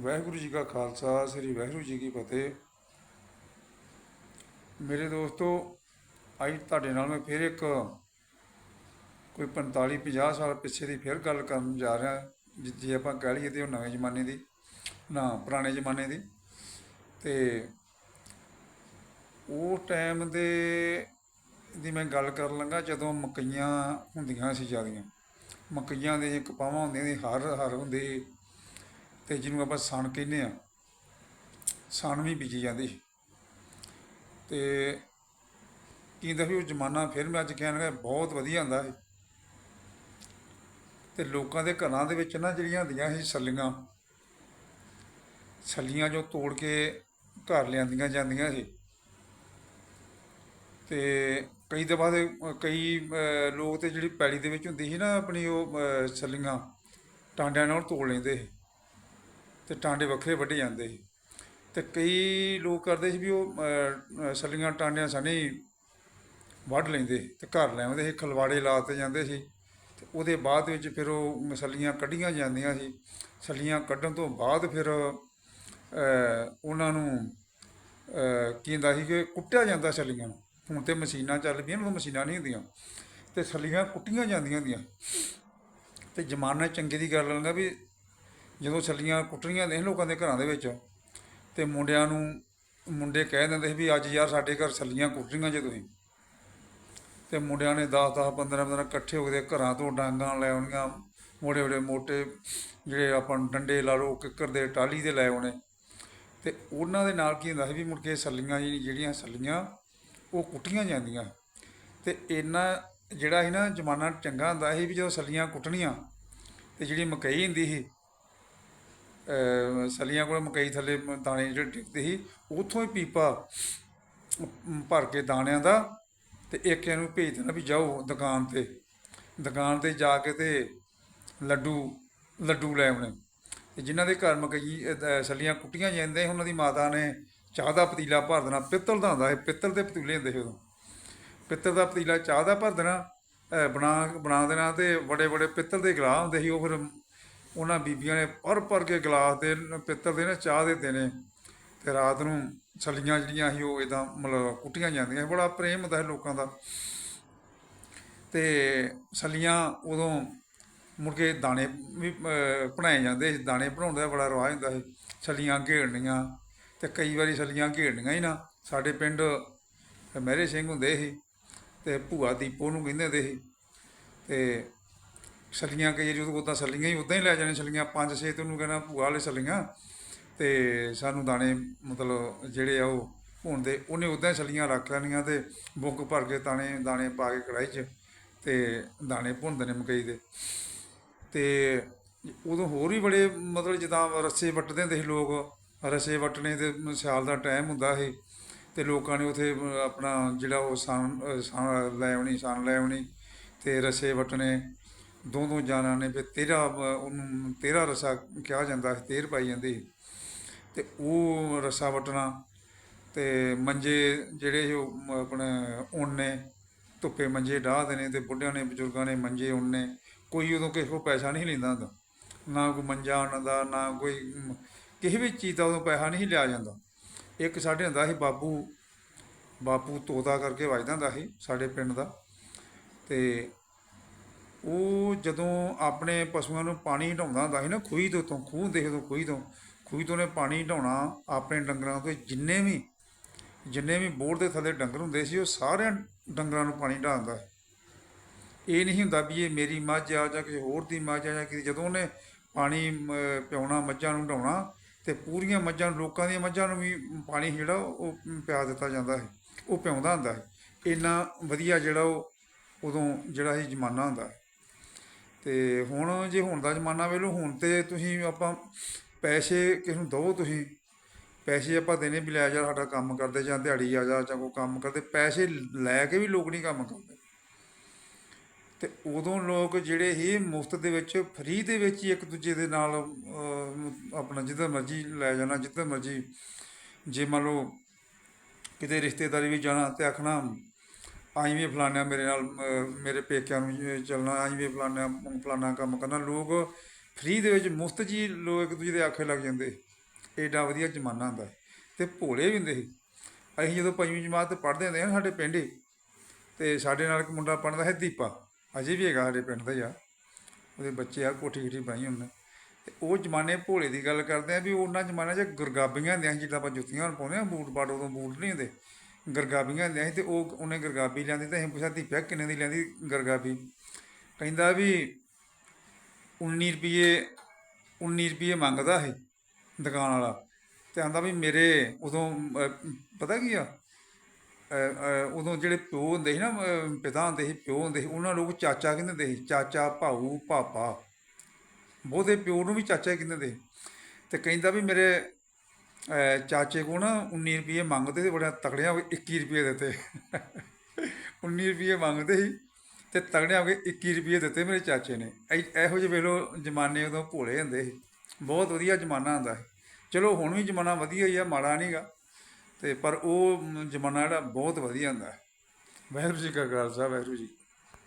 ਵਾਹਿਗੁਰੂ ਜੀ ਕਾ ਖਾਲਸਾ, ਸ੍ਰੀ ਵਾਹਿਗੁਰੂ ਜੀ ਕੀ ਫਤਿਹ। ਮੇਰੇ ਦੋਸਤੋ, ਅੱਜ ਤੁਹਾਡੇ ਨਾਲ ਮੈਂ ਫਿਰ ਇੱਕ ਕੋਈ 45 50 ਸਾਲ ਪਿੱਛੇ ਦੀ ਫਿਰ ਗੱਲ ਕਰਨ ਜਾ ਰਿਹਾ, ਜੇ ਆਪਾਂ ਕਹਿ ਲਈਏ ਤੇ ਉਹ ਨਵੇਂ ਜ਼ਮਾਨੇ ਦੀ, ਨਾ ਪੁਰਾਣੇ ਜ਼ਮਾਨੇ ਦੀ। ਤੇ ਉਹ ਟਾਈਮ ਦੇ, ਦੀ ਮੈਂ ਗੱਲ ਕਰਨ ਲੱਗਾ ਜਦੋਂ ਮਕਈਆਂ ਹੁੰਦੀਆਂ ਸੀ ਜਿਆਦੀਆਂ। ਮਕਈਆਂ ਦੇ ਕਪਾਵਾਂ ਹੁੰਦੀਆਂ ਸੀ ਹਰ ਹਰ ਹੁੰਦੇ ਤੇ ਜਿਹਨੂੰ ਆਪਾਂ ਸਣ ਕਹਿੰਦੇ ਆ ਸਣ ਵੀ ਬੀਜੀ ਜਾਂਦੀ ਸੀ। ਤੇ ਕੀ ਹੁੰਦਾ ਵੀ ਉਹ ਜ਼ਮਾਨਾ ਫਿਰ ਮੈਂ ਅੱਜ ਕਹਿਣ ਲੱਗਾ ਬਹੁਤ ਵਧੀਆ ਹੁੰਦਾ ਸੀ। ਤੇ ਲੋਕਾਂ ਦੇ ਘਰਾਂ ਦੇ ਵਿੱਚ ਨਾ ਜਿਹੜੀਆਂ ਹੁੰਦੀਆਂ ਸੀ ਸੱਲੀਆਂ ਛੱਲੀਆਂ ਜੋ ਤੋੜ ਕੇ ਘਰ ਲਿਆਂਦੀਆਂ ਜਾਂਦੀਆਂ ਸੀ। ਤੇ ਕਈ ਦਫਾ ਦੇ ਕਈ ਲੋਕ ਤੇ ਜਿਹੜੀ ਪੈਲੀ ਦੇ ਵਿੱਚ ਹੁੰਦੀ ਸੀ ਨਾ ਆਪਣੀ ਉਹ ਅਹ, ਛੱਲੀਆਂ ਟਾਂਡਿਆਂ ਨਾਲ ਤੋੜ ਲੈਂਦੇ ਸੀ। ਅਤੇ ਟਾਂਡੇ ਵੱਖਰੇ ਵੱਢੇ ਜਾਂਦੇ ਸੀ। ਅਤੇ ਕਈ ਲੋਕ ਕਰਦੇ ਸੀ ਵੀ ਉਹ ਸੱਲੀਆਂ ਟਾਂਡਿਆਂ ਸਨੀ ਵੱਢ ਲੈਂਦੇ ਸੀ ਤੇ ਘਰ ਲੈ ਆਉਂਦੇ ਸੀ ਖਲਵਾੜੇ ਲਾਤੇ ਜਾਂਦੇ ਸੀ। ਤੇ ਉਹਦੇ ਬਾਅਦ ਵਿੱਚ ਫਿਰ ਉਹ ਮਸਲੀਆਂ ਕੱਢੀਆਂ ਜਾਂਦੀਆਂ ਸੀ। ਛੱਲੀਆਂ ਕੱਢਣ ਤੋਂ ਬਾਅਦ ਫਿਰ ਉਹਨਾਂ ਨੂੰ ਅਹ, ਕੀ ਹੁੰਦਾ ਸੀ ਕਿ ਕੁੱਟਿਆ ਜਾਂਦਾ ਛੱਲੀਆਂ ਨੂੰ। ਹੁਣ ਤੇ ਮਸ਼ੀਨਾਂ ਚੱਲ ਪਈਆਂ ਉਦੋਂ ਮਸ਼ੀਨਾਂ ਨਹੀਂ ਹੁੰਦੀਆਂ। ਤੇ ਛੱਲੀਆਂ ਕੁੱਟੀਆਂ ਜਾਂਦੀਆਂ ਹੁੰਦੀਆਂ। ਤੇ ਜ਼ਮਾਨਾ ਚੰਗੇ ਦੀ ਗੱਲ ਲੰਗਾ ਵੀ ਜਦੋਂ ਛੱਲੀਆਂ ਕੁੱਟਣੀਆਂ ਦੇ ਲੋਕਾਂ ਦੇ ਘਰਾਂ ਦੇ ਵਿੱਚ, ਤੇ ਮੁੰਡਿਆਂ ਨੂੰ ਮੁੰਡੇ ਕਹਿ ਦਿੰਦੇ ਸੀ ਵੀ ਅੱਜ ਯਾਰ ਸਾਡੇ ਘਰ ਛੱਲੀਆਂ ਕੁੱਟਣੀਆਂ ਜੇ ਤੁਸੀਂ। ਤੇ ਮੁੰਡਿਆਂ ਨੇ 10 10 15 15 ਇਕੱਠੇ ਹੋ ਕੇ ਘਰਾਂ ਤੋਂ ਡਾਂਗਾਂ ਲੈ ਆਉਣੀਆਂ ਮੋੜੇ ਮੋੜੇ ਮੋਟੇ ਜਿਹੜੇ ਆਪਾਂ ਡੰਡੇ ਲਾ ਲਓ, ਕਿੱਕਰ ਦੇ ਟਾਲੀ ਦੇ ਲੈ ਆਉਣੇ। ਤੇ ਉਹਨਾਂ ਦੇ ਨਾਲ ਕੀ ਹੁੰਦਾ ਸੀ ਵੀ ਮੁੜ ਕੇ ਛੱਲੀਆਂ ਜਿਹੜੀ- ਜਿਹੜੀਆਂ ਛੱਲੀਆਂ, ਉਹ ਕੁੱਟੀਆਂ ਜਾਂਦੀਆਂ। ਤੇ ਇੰਨਾ ਜਿਹੜਾ ਸੀ ਨਾ ਜ਼ਮਾਨਾ ਚੰਗਾ ਹੁੰਦਾ ਸੀ ਵੀ ਜਦੋਂ ਛੱਲੀਆਂ ਕੁੱਟਣੀਆਂ, ਤੇ ਜਿਹੜੀ ਮਕਈ ਹੁੰਦੀ ਸੀ ਸਲੀਆਂ ਕੋਲ ਮਕਈ ਥੱਲੇ ਦਾਣੇ ਜਿਹੜੇ ਟਿਕਦੇ ਸੀ ਉੱਥੋਂ ਹੀ ਪੀਪਾ ਭਰ ਕੇ ਦਾਣਿਆਂ ਦਾ ਤੇ ਇੱਕ ਇਹਨੂੰ ਭੇਜ ਦੇਣਾ ਵੀ ਜਾਓ ਦੁਕਾਨ ਤੇ। ਦੁਕਾਨ ਤੇ ਜਾ ਕੇ ਤੇ ਲੱਡੂ ਲੱਡੂ ਲੈ ਆਉਣੇ। ਤੇ ਜਿਨ੍ਹਾਂ ਦੇ ਘਰ ਮਕਈ ਅਹ, ਸਲੀਆਂ ਕੁੱਟੀਆਂ ਜਾਂਦੇ ਉਹਨਾਂ ਦੀ ਮਾਤਾ ਨੇ ਚਾਹ ਦਾ ਪਤੀਲਾ ਭਰ ਦੇਣਾ। ਪਿੱਤਲ ਦਾ ਹੁੰਦਾ ਸੀ ਪਿੱਤਲ ਦੇ ਪਤੀਲੇ ਹੁੰਦੇ ਸੀ ਉਦੋਂ। ਪਿੱਤਲ ਦਾ ਪਤੀਲਾ ਚਾਹ ਦਾ ਭਰ ਦੇਣਾ ਬਣਾ ਬਣਾ ਦੇਣਾ ਤੇ ਬੜੇ ਬੜੇ ਪਿੱਤਲ ਦੇ ਗਲਾਸ ਹੁੰਦੇ ਸੀ ਉਹ ਫਿਰ ਉਹਨਾਂ ਬੀਬੀਆਂ ਨੇ ਭਰ ਭਰ ਕੇ ਗਲਾਸ ਦੇ ਨ- ਪਿੱਤਲ ਦੇ ਨੇ ਚਾਹ ਦਿੱਤੇ ਨੇ ਤੇ ਰਾਤ ਨੂੰ ਛੱਲੀਆਂ ਜਿਹੜੀਆਂ ਸੀ ਉਹ ਇਦਾਂ ਮਤਲਬ ਕੁੱਟੀਆਂ ਜਾਂਦੀਆਂ ਸੀ। ਬੜਾ ਪ੍ਰੇਮ ਹੁੰਦਾ ਸੀ ਲੋਕਾਂ ਦਾ। ਤੇ ਛੱਲੀਆਂ ਉਦੋਂ ਮੁੜ ਕੇ ਦਾਣੇ ਵੀ ਬਣਾਏ ਜਾਂਦੇ ਸੀ। ਦਾਣੇ ਬਣਾਉਣ ਦਾ ਬੜਾ ਰਿਵਾਜ ਹੁੰਦਾ ਸੀ। ਛੱਲੀਆਂ ਘੇੜਨੀਆਂ ਤੇ ਕਈ ਵਾਰੀ ਛੱਲੀਆਂ ਘੇੜਨੀਆਂ ਹੀ ਨਾ। ਸਾਡੇ ਪਿੰਡ ਮਹਿਰੇ ਸਿੰਘ ਹੁੰਦੇ ਸੀ ਤੇ ਭੂਆ ਦੀਪੋ ਨੂੰ ਕਹਿੰਦੇ ਹੁੰਦੇ ਸੀ। ਤੇ ਛੱਲੀਆਂ ਕਹੀਏ ਜਦੋਂ ਉਦਾਂ ਛੱਲੀਆਂ ਹੀ ਉਦਾਂ ਹੀ ਲੈ ਜਾਣੇ ਛੱਲੀਆਂ, ਪੰਜ ਛੇ ਤੇ ਉਹਨੂੰ ਕਹਿਣਾ ਭੂਆ ਵਾਲੇ ਛੱਲੀਆਂ। ਤੇ ਸਾਨੂੰ ਦਾਣੇ ਮਤਲਬ ਜਿਹੜੇ ਆ ਉਹ ਭੁੰਨਦੇ ਉਹਨੇ ਉਦਾਂ ਹੀ ਛੱਲੀਆਂ ਰੱਖ ਲੈਣੀਆਂ ਤੇ ਬੁੱਕ ਭਰ ਕੇ ਦਾਣੇ ਦਾਣੇ ਪਾ ਕੇ ਕੜਾਈ 'ਚ ਤੇ ਦਾਣੇ ਭੁੰਨਦੇ ਨੇ ਮਕਈ ਦੇ। ਤੇ ਉਦੋਂ ਹੋਰ ਵੀ ਬੜੇ ਮਤਲਬ ਜਿੱਦਾਂ ਰੱਸੇ ਵੱਟਦੇ ਹੁੰਦੇ ਸੀ ਲੋਕ, ਰੱਸੇ ਵੱਟਣੇ ਤੇ ਸਿਆਲ ਦਾ ਟਾਈਮ ਹੁੰਦਾ ਸੀ ਤੇ ਲੋਕਾਂ ਨੇ ਉਥੇ ਆਪਣਾ ਜਿਹੜਾ ਉਹ ਸਣ ਅਹ ਸਣ ਲੈ ਆਉਣੀ ਸਣ ਲੈ ਆਉਣੀ ਤੇ ਰੱਸੇ ਵੱਟਣੇ ਦੋ ਦੋ ਜਾਨਾਂ ਨੇ ਫਿਰ ਤੇਰਾ, ਉਹਨੂੰ ਤੇਰਾ ਰਸਾ ਕਿਹਾ ਜਾਂਦਾ ਸੀ, ਤੇਰ ਪਾਈ ਜਾਂਦੀ ਸੀ। ਤੇ ਉਹ ਰਸਾ ਵੱਟਣਾ ਤੇ ਮੰਜੇ ਜਿਹੜੇ ਸੀ ਉਹ ਆਪਣੇ ਉਣਨੇ, ਧੁੱਪੇ ਮੰਜੇ ਡਾਹ ਦੇਣੇ ਤੇ ਬੁੱਢਿਆਂ ਨੇ, ਬਜ਼ੁਰਗਾਂ ਨੇ ਮੰਜੇ ਉਣਨੇ। ਕੋਈ ਉਦੋਂ ਕਿਸੇ ਕੋਲ ਪੈਸਾ ਨਹੀਂ ਲੈਂਦਾ ਹੁੰਦਾ। ਨਾ ਕੋਈ ਮੰਜਾ ਉਹਨਾਂ ਦਾ, ਨਾ ਕੋਈ ਕਿਸੇ ਵੀ ਚੀਜ਼ ਦਾ ਉਦੋਂ ਪੈਸਾ ਨਹੀਂ ਲਿਆ ਜਾਂਦਾ। ਇੱਕ ਸਾਡੇ ਹੁੰਦਾ ਸੀ ਬਾਪੂ ਬਾਪੂ ਤੋਤਾ ਕਰਕੇ ਵੱਜਦਾ ਹੁੰਦਾ ਸੀ ਸਾਡੇ ਪਿੰਡ ਦਾ। ਤੇ ਉਹ ਜਦੋਂ ਆਪਣੇ ਪਸ਼ੂਆਂ ਨੂੰ ਪਾਣੀ ਹਟਾਉਂਦਾ ਹੁੰਦਾ ਸੀ ਨਾ ਖੂਹੀ ਦੇ ਉੱਤੋਂ ਖੂਹ ਦੇਖ ਤੋਂ ਖੂਹੀ ਤੋਂ ਖੂਹੀ ਤੋਂ ਨੇ ਪਾਣੀ ਹਟਾਉਣਾ ਆਪਣੇ ਡੰਗਰਾਂ ਤੋਂ ਜਿੰਨੇ ਵੀ ਜਿੰਨੇ ਵੀ ਬੋਰ ਦੇ ਥੱਲੇ ਡੰਗਰ ਹੁੰਦੇ ਸੀ ਉਹ ਸਾਰਿਆਂ ਡੰਗਰਾਂ ਨੂੰ ਪਾਣੀ ਢਾਲਦਾ ਇਹ ਨਹੀਂ ਹੁੰਦਾ ਵੀ ਇਹ ਮੇਰੀ ਮੱਝ ਆ ਜਾਂ ਕਿਸੇ ਹੋਰ ਦੀ ਮੱਝ ਆ ਜਾਂ ਕਿਸੇ ਜਦੋਂ ਉਹਨੇ ਪਾਣੀ ਮ, ਪਿਆਉਣਾ ਮੱਝਾਂ ਨੂੰ ਢਾਉਣਾ ਤੇ ਪੂਰੀਆਂ ਮੱਝਾਂ ਨੂੰ ਲੋਕਾਂ ਦੀਆਂ ਮੱਝਾਂ ਨੂੰ ਵੀ ਪਾਣੀ ਜਿਹੜਾ ਉਹ ਪਿਆ ਦਿੱਤਾ ਜਾਂਦਾ ਹੈ ਉਹ ਪਿਆਉਂਦਾ ਹੁੰਦਾ ਹੈ ਇੰਨਾ ਵਧੀਆ ਜਿਹੜਾ ਉਹ ਉਦੋਂ ਜਿਹੜਾ ਸੀ ਜ਼ਮਾਨਾ ਹੁੰਦਾ ਹੈ ਤੇ ਹੁਣ ਜੇ ਹੁਣ ਦਾ ਜ਼ਮਾਨਾ ਵੇਲੋ ਹੁਣ ਤੇ ਤੁਸੀਂ ਆਪਾਂ ਪੈਸੇ ਕਿਸ ਨੂੰ ਦਵੋ ਤੁਸੀਂ, ਪੈਸੇ ਆਪਾਂ ਦੇਣੇ ਵੀ ਲੈ ਜਾ, ਸਾਡਾ ਕੰਮ ਕਰਦੇ ਜਾਂ ਦਿਹਾੜੀ ਆ ਜਾ ਜਾਂ ਕੋਈ ਕੰਮ ਕਰਦੇ, ਪੈਸੇ ਲੈ ਕੇ ਵੀ ਲੋਕ ਨਹੀਂ ਕੰਮ ਕਰਦੇ। ਤੇ ਉਦੋਂ ਲੋਕ ਜਿਹੜੇ ਹੀ ਮੁਫਤ ਦੇ ਵਿੱਚ ਫ੍ਰੀ ਦੇ ਵਿੱਚ ਹੀ ਇੱਕ ਦੂਜੇ ਦੇ ਨਾਲ ਆਪਣਾ ਜਿੱਦਾਂ ਮਰਜ਼ੀ ਲੈ ਜਾਣਾ ਜਿੱਦਾਂ ਮਰਜ਼ੀ, ਜੇ ਮੰਨ ਲਓ ਕਿਤੇ ਰਿਸ਼ਤੇਦਾਰੀ ਵੀ ਜਾਣਾ ਤੇ ਆਖਣਾ ਅਸੀਂ ਵੀ ਫਲਾਣਾ ਮੇਰੇ ਨਾਲ ਮੇਰੇ ਪੇਕਿਆਂ ਨੂੰ ਚੱਲਣਾ ਅਸੀਂ ਵੀ ਫਲਾਣਾ ਫਲਾਣਾ ਕੰਮ ਕਰਨਾ। ਲੋਕ ਫ੍ਰੀ ਦੇ ਵਿੱਚ ਮੁਫਤ ਜੀ ਲੋਕ ਇੱਕ ਦੂਜੇ ਦੇ ਆਖੇ ਲੱਗ ਜਾਂਦੇ। ਏਡਾ ਵਧੀਆ ਜ਼ਮਾਨਾ ਹੁੰਦਾ। ਸੀ ਤੇ ਭੋਲੇ ਵੀ ਹੁੰਦੇ ਸੀ। ਅਸੀਂ ਜਦੋਂ ਪੰਜਵੀਂ ਜਮਾਤ ਪੜ੍ਹਦੇ ਹੁੰਦੇ ਹਾਂ ਸਾਡੇ ਪਿੰਡ ਹੀ, ਤੇ ਸਾਡੇ ਨਾਲ ਇੱਕ ਮੁੰਡਾ ਪੜ੍ਹਦਾ ਹੈ ਦੀਪਾ। ਅਜੇ ਵੀ ਹੈਗਾ ਸਾਡੇ ਪਿੰਡ ਦਾ ਹੀ ਆ ਉਹਦੇ ਬੱਚੇ ਆ, ਕੋਠੀ ਕੋਠੀ ਬਣਾਈ ਉਹਨੇ। ਤੇ ਉਹ ਜਮਾਨੇ ਭੋਲੇ ਦੀ ਗੱਲ ਕਰਦੇ ਆ ਵੀ ਉਹਨਾਂ ਜ਼ਮਾਨੇ 'ਚ ਗੁਰਗਾਬੀਆਂ ਹੁੰਦੀਆਂ ਜਿੱਦਾਂ ਆਪਾਂ ਜੁੱਤੀਆਂ ਹੁਣ ਪਾਉਂਦੇ ਆ ਬੂਟ ਬਾਟ ਉਦੋਂ ਬੂਟ ਨਹੀਂ ਹੁੰਦੇ। ਗਰਗਾਬੀਆਂ ਹੁੰਦੀਆਂ ਸੀ ਤੇ ਉਹ ਉਹਨੇ ਗਰਗਾਬੀ ਲਿਆਂਦੀ ਤਾਂ ਅਸੀਂ ਪੁੱਛਿਆ ਦੀਪਿਆ ਕਿੰਨੇ ਦੀ ਲਿਆਂਦੀ ਗਰਗਾਬੀ? ਕਹਿੰਦਾ ਵੀ 19 ਰੁਪਏ 19 ਰੁਪਏ ਮੰਗਦਾ ਹੈ ਦੁਕਾਨ ਵਾਲਾ ਤੇ ਆਂਦਾ ਵੀ ਮੇਰੇ ਉਦੋਂ ਪਤਾ ਕੀ ਆ? ਉਦੋਂ ਜਿਹੜੇ ਪਿਓ ਹੁੰਦੇ ਸੀ ਨਾ ਪਿਤਾ ਹੁੰਦੇ ਸੀ, ਪਿਓ ਹੁੰਦੇ ਸੀ, ਉਹਨਾਂ ਲੋਕ ਚਾਚਾ ਕਹਿੰਦੇ ਹੁੰਦੇ ਸੀ? ਚਾਚਾ, ਭਾਊ, ਪਾਪਾ। ਬਹੁਤੇ ਪਿਓ ਨੂੰ ਵੀ ਚਾਚਾ ਹੀ ਕਹਿੰਦੇ ਹੁੰਦੇ ਸੀ? ਤੇ ਕਹਿੰਦਾ ਵੀ ਮੇਰੇ ਅਹ, ਚਾਚੇ ਕੋ ਨਾ 19 ਰੁਪਏ ਮੰਗਦੇ ਤੇ ਬੜਾ ਤਕੜਿਆਂ ਹੋ ਕੇ 21 ਰੁਪਏ ਦਿੱਤੇ 19 ਰੁਪਏ ਮੰਗਦੇ ਸੀ ਤੇ ਤਗੜਿਆਂ ਹੋ ਕੇ 21 ਰੁਪਏ ਦਿੱਤੇ ਮੇਰੇ ਚਾਚੇ ਨੇ। ਇਹ- ਇਹੋ ਜਿਹੇ ਵੇਲੋ ਜ਼ਮਾਨੇ ਉਦੋਂ ਭੋਲੇ ਹੁੰਦੇ ਸੀ। ਬਹੁਤ ਵਧੀਆ ਜ਼ਮਾਨਾ ਹੁੰਦਾ ਸੀ। ਚਲੋ ਹੁਣ ਵੀ ਜ਼ਮਾਨਾ ਵਧੀਆ ਹੀ ਆ ਮਾੜਾ ਨਹੀਂਗਾ ਤੇ ਪਰ ਉਹ ਜ਼ਮਾਨਾ ਜਿਹੜਾ ਬਹੁਤ ਵਧੀਆ ਹੁੰਦਾ। ਹੈ ਵਾਹਿਗੁਰੂ ਜੀ ਕਾ ਖਾਲਸਾ ਵਾਹਿਗੁਰੂ ਜੀ